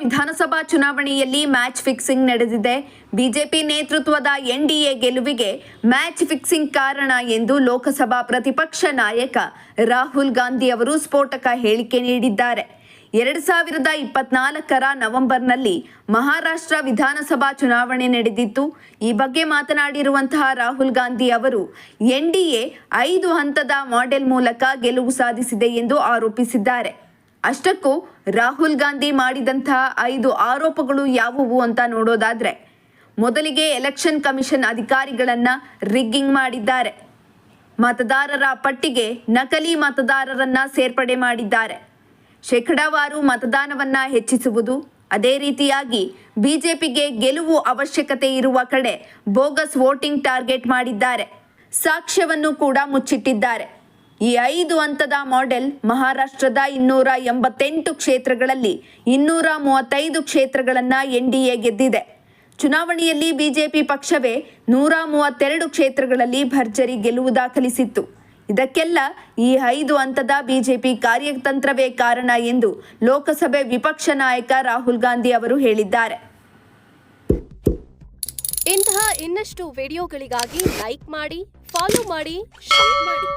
ವಿಧಾನಸಭಾ ಚುನಾವಣೆಯಲ್ಲಿ match fixing ನಡೆದಿದೆ. ಬಿಜೆಪಿ ನೇತೃತ್ವದ ಎನ್ಡಿಎ ಗೆಲುವಿಗೆ ಮ್ಯಾಚ್ ಫಿಕ್ಸಿಂಗ್ ಕಾರಣ ಎಂದು ಲೋಕಸಭಾ ಪ್ರತಿಪಕ್ಷ ನಾಯಕ ರಾಹುಲ್ ಗಾಂಧಿ ಅವರು ಸ್ಫೋಟಕ ಹೇಳಿಕೆ ನೀಡಿದ್ದಾರೆ. ಎರಡು ಸಾವಿರದ ಇಪ್ಪತ್ನಾಲ್ಕರ ನವೆಂಬರ್ನಲ್ಲಿ ಮಹಾರಾಷ್ಟ್ರ ವಿಧಾನಸಭಾ ಚುನಾವಣೆ ನಡೆದಿತ್ತು. ಈ ಬಗ್ಗೆ ಮಾತನಾಡಿರುವಂತಹ ರಾಹುಲ್ ಗಾಂಧಿ ಅವರು, ಎನ್ಡಿಎ ಐದು ಹಂತದ ಮಾಡೆಲ್ ಮೂಲಕ ಗೆಲುವು ಸಾಧಿಸಿದೆ ಎಂದು ಆರೋಪಿಸಿದ್ದಾರೆ. ಅಷ್ಟಕ್ಕೂ ರಾಹುಲ್ ಗಾಂಧಿ ಮಾಡಿದಂತಹ ಐದು ಆರೋಪಗಳು ಯಾವುವು ಅಂತ ನೋಡೋದಾದ್ರೆ, ಮೊದಲಿಗೆ ಎಲೆಕ್ಷನ್ ಕಮಿಷನ್ ಅಧಿಕಾರಿಗಳನ್ನು ರಿಗ್ಗಿಂಗ್ ಮಾಡಿದ್ದಾರೆ. ಮತದಾರರ ಪಟ್ಟಿಗೆ ನಕಲಿ ಮತದಾರರನ್ನ ಸೇರ್ಪಡೆ ಮಾಡಿದ್ದಾರೆ. ಶೇಕಡಾವಾರು ಮತದಾನವನ್ನ ಹೆಚ್ಚಿಸುವುದು ಅದೇ ರೀತಿಯಾಗಿ ಬಿಜೆಪಿಗೆ ಗೆಲುವು ಅವಶ್ಯಕತೆ ಇರುವ ಕಡೆ ಬೋಗಸ್ ವೋಟಿಂಗ್ ಟಾರ್ಗೆಟ್ ಮಾಡಿದ್ದಾರೆ. ಸಾಕ್ಷ್ಯವನ್ನು ಕೂಡ ಮುಚ್ಚಿಟ್ಟಿದ್ದಾರೆ. ಈ ಐದು ಹಂತದ ಮಾಡೆಲ್ ಮಹಾರಾಷ್ಟ್ರದ ಇನ್ನೂರ ಎಂಬತ್ತೆಂಟು ಕ್ಷೇತ್ರಗಳಲ್ಲಿ ಇನ್ನೂರ ಮೂವತ್ತೈದು ಕ್ಷೇತ್ರಗಳನ್ನ ಎನ್ಡಿಎ ಗೆದ್ದಿದೆ. ಚುನಾವಣೆಯಲ್ಲಿ ಬಿಜೆಪಿ ಪಕ್ಷವೇ ನೂರ ಮೂವತ್ತೆರಡು ಕ್ಷೇತ್ರಗಳಲ್ಲಿ ಭರ್ಜರಿ ಗೆಲುವು ದಾಖಲಿಸಿತ್ತು. ಇದಕ್ಕೆಲ್ಲ ಈ ಐದು ಹಂತದ ಬಿಜೆಪಿ ಕಾರ್ಯತಂತ್ರವೇ ಕಾರಣ ಎಂದು ಲೋಕಸಭೆ ವಿಪಕ್ಷ ನಾಯಕ ರಾಹುಲ್ ಗಾಂಧಿ ಅವರು ಹೇಳಿದ್ದಾರೆ. ಇಂತಹ ಇನ್ನಷ್ಟು ವಿಡಿಯೋಗಳಿಗಾಗಿ ಲೈಕ್ ಮಾಡಿ, ಫಾಲೋ ಮಾಡಿ, ಶೇರ್ ಮಾಡಿ.